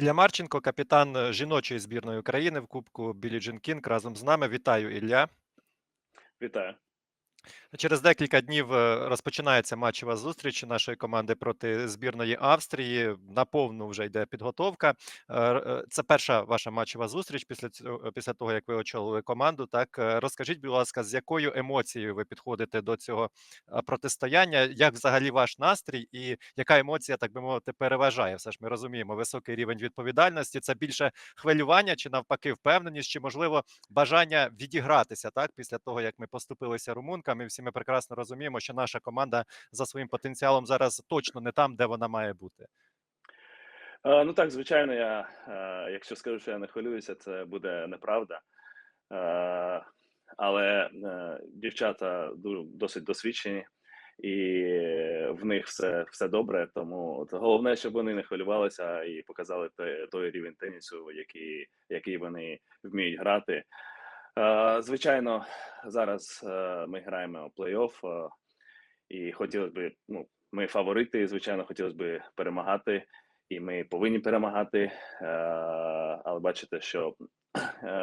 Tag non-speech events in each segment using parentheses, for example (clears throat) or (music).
Ілля Марченко, капітан е, жіночої збірної України в Кубку Білі Джин Кінг разом з нами. Вітаю, Ілля. Вітаю. Через декілька днів е, розпочинається матчева зустріч нашої команди проти збірної Австрії. Наповну вже йде підготовка. Е, е, Це перша ваша матчева зустріч після цього, після того, як ви очолили команду. Так розкажіть, будь ласка, з якою емоцією ви підходите до цього протистояння? Як взагалі ваш настрій, і яка емоція, так би мовити, переважає? Все ж ми розуміємо, високий рівень відповідальності. Це більше хвилювання чи навпаки впевненість, чи можливо бажання відігратися так після того, як ми поступилися румункам, і всі ми прекрасно розуміємо, що наша команда за своїм потенціалом зараз точно не там, де вона має бути. Е, Ну так, звичайно, я е, якщо скажу, що я не хвилююся, це буде неправда. Е, Але дівчата досить досвідчені, і в них все, все добре. Тому головне, щоб вони не хвилювалися і показали той, той рівень тенісу, який, який вони вміють грати. Е, Звичайно, зараз е, ми граємо плей-офф, е, і хотілося б, ну, ми фаворити, звичайно, хотілося б перемагати, і ми повинні перемагати. Але бачите, що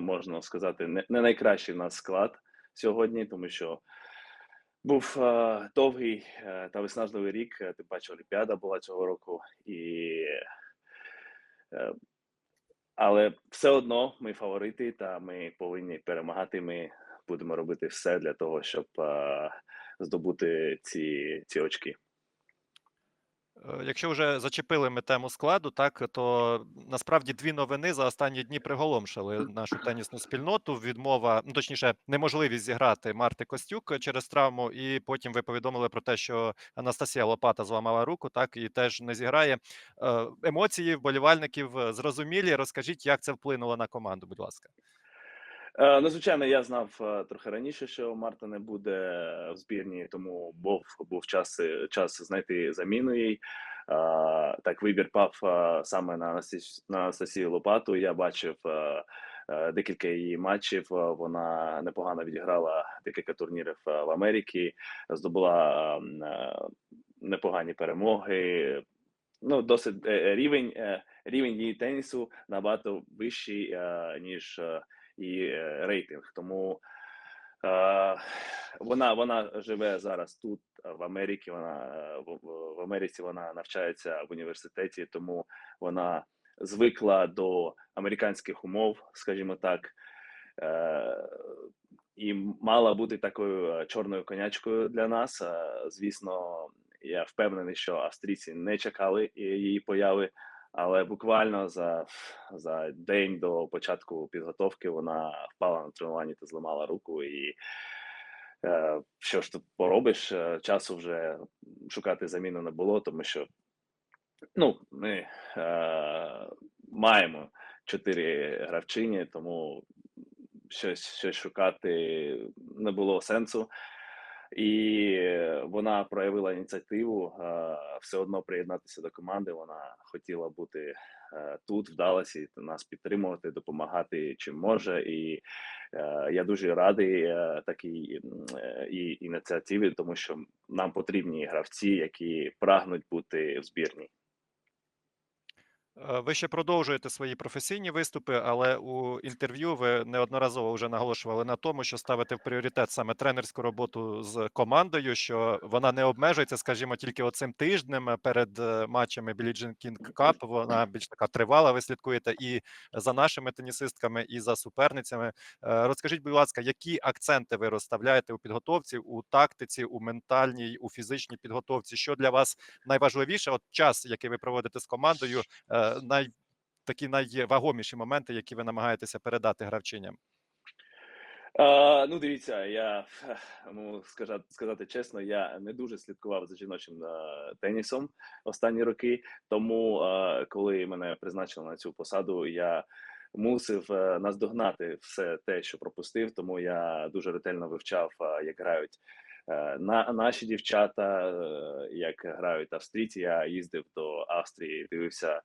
можна сказати, не, найкращий в нас склад сьогодні, тому що був довгий та виснажливий рік. Тим паче Олімпіада була цього року, і але все одно ми фаворити, та ми повинні перемагати. Ми будемо робити все для того, щоб е, здобути ці, ці очки. Е, Якщо вже зачепили ми тему складу, так то насправді дві новини за останні дні приголомшили нашу тенісну спільноту. Відмова, ну точніше, неможливість зіграти Марти Костюк через травму, і потім ви повідомили про те, що Анастасія Лопата зламала руку, так і теж не зіграє. Е, Емоції вболівальників е, зрозумілі. Розкажіть, як це вплинуло на команду, будь ласка. Е, Ну, звичайно, я знав е, трохи раніше, що Марта не буде в збірні, тому був був час е, час знайти заміну їй. Так, вибір пав саме на на Лопату. Я бачив декілька її матчів. Вона непогано відіграла декілька турнірів в Америці, здобула ем, непогані перемоги. Ну, досить рівень, рівень її тенісу набагато вищий, ніж і е, рейтинг. Тому е, вона, вона живе зараз тут, в Америці. Вона в, в- в Америці вона навчається в університеті, тому вона звикла до американських умов, скажімо так. Е, і мала бути такою е, чорною конячкою для нас. Е, Звісно, я впевнений, що австрійці не чекали її появи, але буквально за, за день до початку підготовки вона впала на тренуванні та зламала руку. І е, що ж тут поробиш? Е, Часу вже шукати заміну не було, тому що ну, ми е, маємо чотири гравчині, тому щось, щось шукати не було сенсу. І вона проявила ініціативу е, все одно приєднатися до команди. Вона хотіла бути е, тут, в Даласі, нас підтримувати, допомагати чим може. І е, я дуже радий такій ініціативі, тому що нам потрібні гравці, які прагнуть бути в збірній. Е, Ви ще продовжуєте свої професійні виступи, але у інтерв'ю ви неодноразово вже наголошували на тому, що ставите в пріоритет саме тренерську роботу з командою, що вона не обмежується, скажімо, тільки оцим тижнем перед е, матчами Jean King Cup. Вона більш така тривала. Ви слідкуєте і за нашими тенісистками, і за суперницями. Е, Розкажіть, будь ласка, які акценти ви розставляєте у підготовці, у тактиці, у ментальній, у фізичній підготовці? Що для вас найважливіше? От час, який ви проводите з командою, е, най такі найвагоміші моменти, які ви намагаєтеся передати гравчиням. Е, ну, дивіться, я можу сказати, сказати чесно, я не дуже слідкував за жіночим е, тенісом останні роки. Тому, е, коли мене призначили на цю посаду, я мусив е, наздогнати все те, що пропустив. Тому я дуже ретельно вивчав, е, як грають е, на наші дівчата, е, як грають австрійці. Я їздив до Австрії, дивився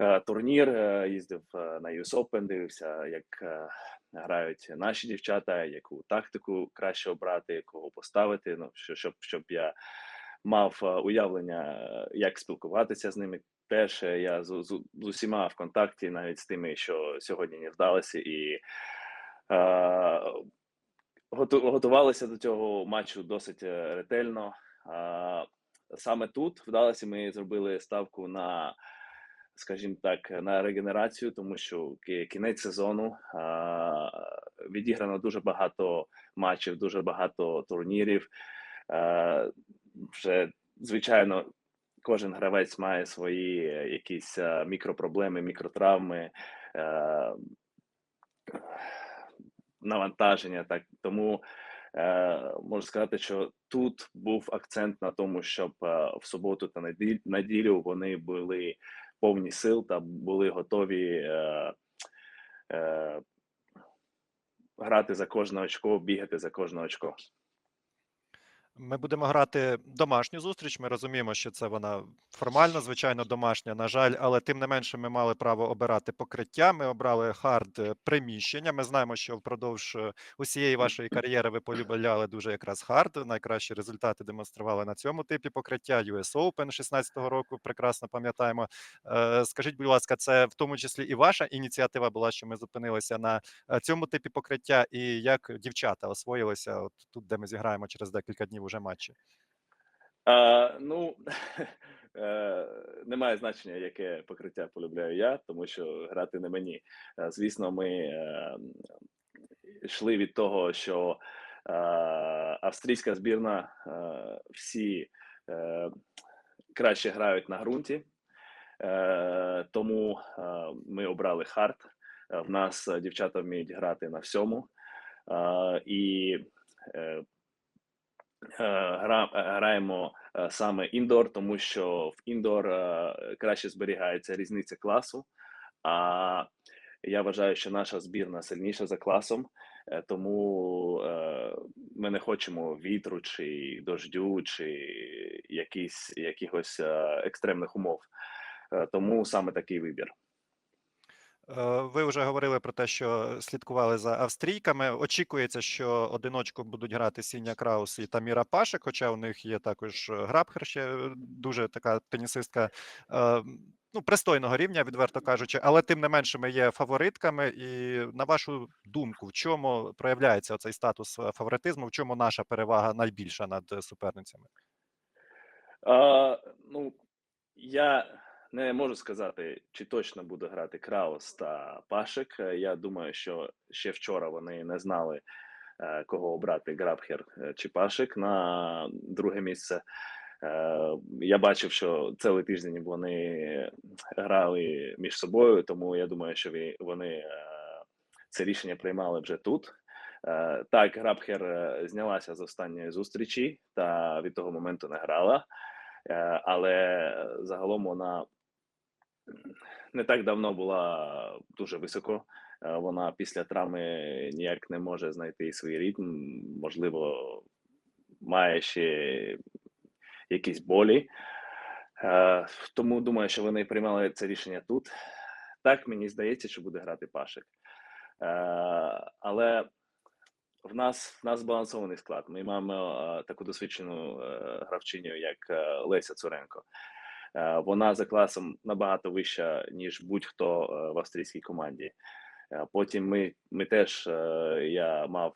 е, турнір, е, їздив е, на US Open, дивився, як е, грають наші дівчата, яку тактику краще обрати, кого поставити. Ну щоб, щоб я мав е, уявлення, е, як спілкуватися з ними, теж е, я з, з, з усіма в контакті, навіть з тими, що сьогодні не вдалося, і е, готувалися до цього матчу досить е, ретельно. Саме тут вдалося, ми зробили ставку на, скажімо так, на регенерацію, тому що кінець сезону відіграно дуже багато матчів, дуже багато турнірів. Вже звичайно, кожен гравець має свої е, якісь е, мікропроблеми, мікротравми, навантаження. Так тому е, можу сказати, що тут був акцент на тому, щоб е, в суботу та неділю вони були повні сил та були готові. Е, е, Грати за кожне очко, бігати за кожне очко. Ми будемо грати домашню зустріч. Ми розуміємо, що це вона формально, звичайно, домашня, на жаль, але тим не менше ми мали право обирати покриття. Ми обрали хард е, приміщення. Ми знаємо, що впродовж е, усієї вашої кар'єри ви полюбляли дуже якраз хард. Найкращі результати демонстрували на цьому типі покриття. US Open 16-го року. Прекрасно пам'ятаємо. Е, Скажіть, будь ласка, це в тому числі і ваша ініціатива була, що ми зупинилися на цьому типі покриття, і як дівчата освоїлися от тут, де ми зіграємо через декілька днів уже матчі. А, ну (laughs) е, немає значення, яке покриття полюбляю я, тому що грати не мені. Е, Звісно, ми е, йшли від того, що австрійська збірна всі краще грають на ґрунті, тому ми обрали хард. В нас дівчата вміють грати на всьому. І гра, е, граємо е, саме індор, тому що в індор е, краще зберігається різниця класу. А я вважаю, що наша збірна сильніша за класом, е, тому е, ми не хочемо вітру чи дождю, чи якісь, якихось е, екстремних умов. Е, Тому саме такий вибір. Е, Ви вже говорили про те, що слідкували за австрійками. Очікується, що одиночку будуть грати Сіня Краус і Таміра Пашик, хоча у них є також Грабхер, ще е, дуже така тенісистка е, ну, пристойного рівня, відверто кажучи, але тим не менше ми є фаворитками. І на вашу думку, в чому проявляється цей статус е, фаворитизму? В чому наша перевага найбільша над е, суперницями? А, ну, я не можу сказати, чи точно буде грати Краус та Пашик. Е, Я думаю, що ще вчора вони не знали, е, кого обрати Грабхер е, чи Пашик на друге місце. Я бачив, що цілий тиждень вони грали між собою, тому я думаю, що вони це рішення приймали вже тут. Так, Грабхер знялася з останньої зустрічі та від того моменту не грала. Але загалом вона не так давно була дуже високо. Е, Вона після травми ніяк не може знайти свій ритм. Можливо, має ще якісь болі. Е, Тому думаю, що вони приймали це рішення тут. Так мені здається, що буде грати Пашик. Е, Але в нас в нас збалансований склад. Ми маємо таку досвідчену гравчиню, як Леся Цуренко. Е, вона за класом набагато вища, ніж будь-хто е, в австрійській команді. Е, Потім ми, ми теж я мав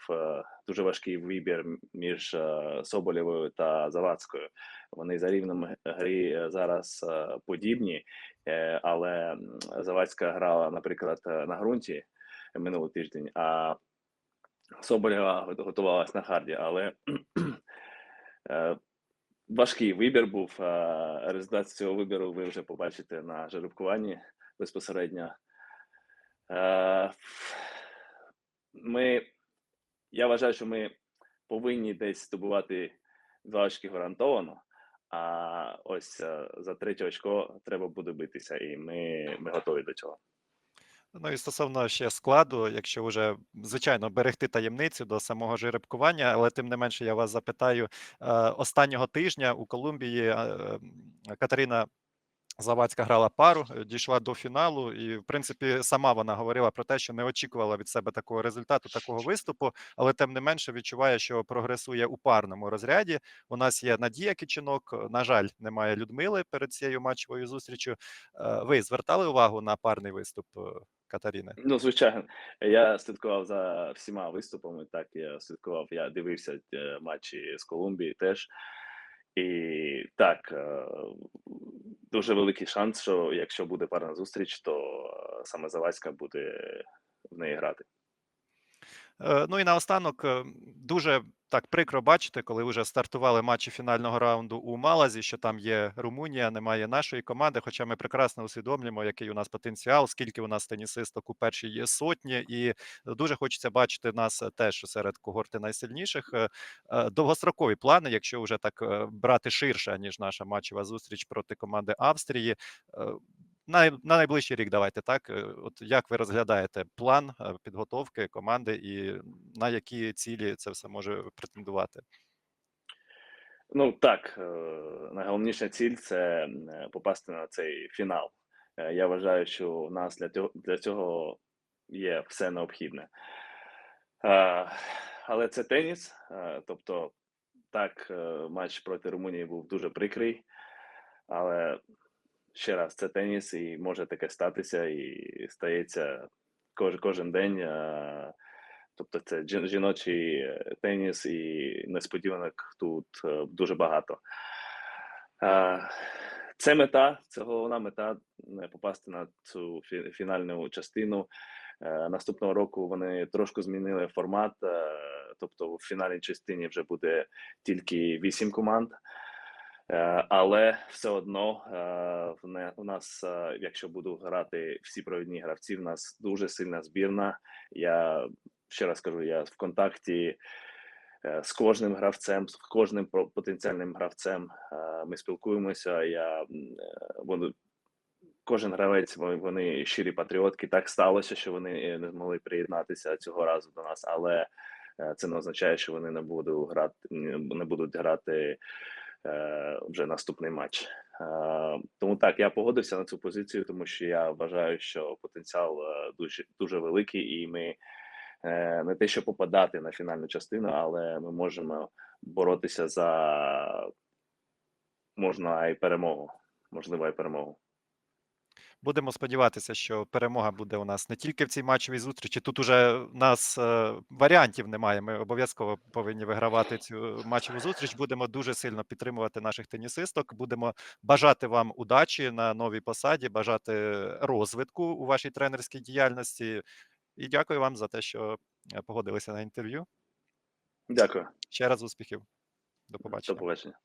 дуже важкий вибір між Соболєвою та Завадською. Вони за рівнем грі зараз подібні, але Завадська грала, наприклад, на ґрунті минулий тиждень, а Соболєва го- готувалась на харді, але (clears throat) важкий вибір був. Результат цього вибору ви вже побачите на жеребкуванні безпосередньо. Е, Ми, я вважаю, що ми повинні десь здобувати два очки гарантовано, а ось е, за третє очко треба буде битися, і ми, ми готові до цього. Ну і стосовно ще складу, якщо вже звичайно берегти таємницю до самого жеребкування, але тим не менше я вас запитаю е, останнього тижня у Колумбії е, Катерина Завадська грала пару, е, дійшла до фіналу, і в принципі сама вона говорила про те, що не очікувала від себе такого результату, такого виступу, але тим не менше відчуває, що прогресує у парному розряді. У нас є Надія Кичинок. На жаль, немає Людмили перед цією матчевою зустрічю. Ви звертали увагу на парний виступ Катаріни? Ну, звичайно, я слідкував за всіма виступами. Так, я слідкував, я дивився е, матчі з Колумбії теж. І так, е, дуже великий шанс, що якщо буде парна зустріч, то е, саме Завадська буде в неї грати. Ну і наостанок дуже так прикро бачити, коли вже стартували матчі фінального раунду у Малазі, що там є Румунія, немає нашої команди. Хоча ми прекрасно усвідомлюємо, який у нас потенціал, скільки у нас тенісисток у першій є сотні, і дуже хочеться бачити нас е, теж серед когорти найсильніших. Е, е, Довгострокові плани, якщо вже так брати ширше ніж наша матчева зустріч проти команди Австрії. На, на найближчий рік давайте так. Е, От як ви розглядаєте план е, підготовки команди і на які цілі це все може претендувати? Ну так, е, найголовніша ціль це попасти на цей фінал. Я вважаю, що у нас для цього, для цього є все необхідне. Але це теніс, тобто так, матч проти Румунії був дуже прикрий, але ще раз, це теніс, і може таке статися, і стається кож, кожен день. е, Тобто це жіночий е, теніс, і несподіванок тут е, дуже багато. Це мета, це головна мета попасти на цю фінальну частину. Наступного року вони трошки змінили формат, тобто в фінальній частині вже буде тільки вісім команд. Е, Але все одно е, в нас, е, якщо буду грати всі провідні гравці, в нас дуже сильна збірна. Я ще раз кажу, я в контакті з кожним гравцем, з кожним потенціальним гравцем. Ми спілкуємося. Я вони, кожен гравець, вони, щирі патріотки. Так сталося, що вони не змогли приєднатися цього разу до нас, але це не означає, що вони не будуть грати, не будуть грати вже наступний матч. Е, Тому так я погодився на цю позицію, тому що я вважаю, що потенціал е, дуже дуже великий, і ми е, не те, що попадати на фінальну частину, але ми можемо боротися за можна і перемогу. Можливо, і перемогу. Будемо сподіватися, що перемога буде у нас не тільки в цій матчевій зустрічі. Тут уже в нас е, варіантів немає. Ми обов'язково повинні вигравати цю матчеву зустріч. Будемо дуже сильно підтримувати наших тенісисток. Будемо бажати вам удачі на новій посаді, бажати розвитку у вашій тренерській діяльності. І дякую вам за те, що е, погодилися на інтерв'ю. Дякую, Ще раз успіхів. До до побачення. побачення.